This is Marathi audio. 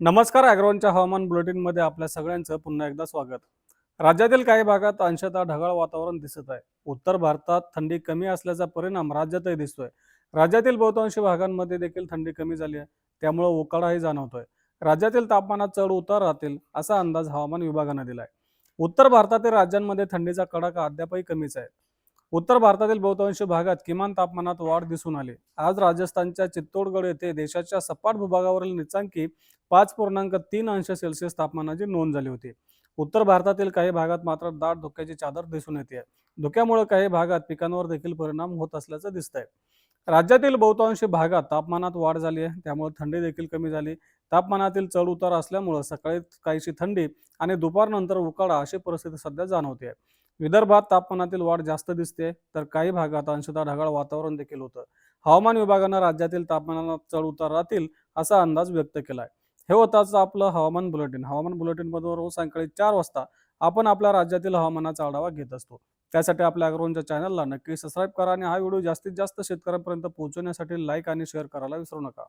नमस्कार अॅग्रॉनच्या हवामान बुलेटिनमध्ये आपल्या सगळ्यांचं पुन्हा एकदा स्वागत. राज्यातील काही भागात अंशतः ढगाळ वातावरण दिसत आहे. उत्तर भारतात थंडी कमी असल्याचा परिणाम राज्यातही दिसतोय. राज्यातील बहुतांशी भागांमध्ये देखील थंडी कमी झाली आहे. त्यामुळे उकाडाही जाणवतोय. राज्यातील तापमानात चढ उतार राहतील असा अंदाज हवामान विभागानं दिलाय. उत्तर भारतातील राज्यांमध्ये थंडीचा कडाका अद्यापही कमीच आहे. उत्तर भारतातील बहुतांश भागात किमान तापमानात वाढ दिसून आली. आज राजस्थानच्या चित्तोडगड येथे देशाच्या सपाट भूभागावरील निचांकी पाच पूर्णांक तीन अंश सेल्सिअस तापमानाची नोंद झाली होती. उत्तर भारतातील काही भागात मात्र दाट धुक्याची चादर दिसून येते. धुक्यामुळे काही भागात पिकांवर देखील परिणाम होत असल्याचं दिसत आहे राज्यातील बहुतांश भागात तापमानात वाढ झाली आहे. त्यामुळे थंडी देखील कमी झाली. तापमानातील चढ उतार असल्यामुळे सकाळी काहीशी थंडी आणि दुपारनंतर उकाडा अशी परिस्थिती सध्या जाणवते. विदर्भात तापमानातील वाढ जास्त दिसते तर काही भागात अंशतः ढगाळ वातावरण देखील होतं. हवामान विभागानं राज्यातील तापमानात चढ उतार राहतील असा अंदाज व्यक्त केलाय. हे होताच आपलं हवामान बुलेटिन. हवामान बुलेटिनमधून रोज सायंकाळी चार वाजता आपण आपल्या राज्यातील हवामानाचा आढावा घेत असतो. त्यासाठी आपल्या अग्रोनच्या चॅनलला नक्की सबस्क्राईब करा आणि हा व्हिडिओ जास्तीत जास्त शेतकऱ्यांपर्यंत पोहोचवण्यासाठी लाईक आणि शेअर करायला विसरू नका.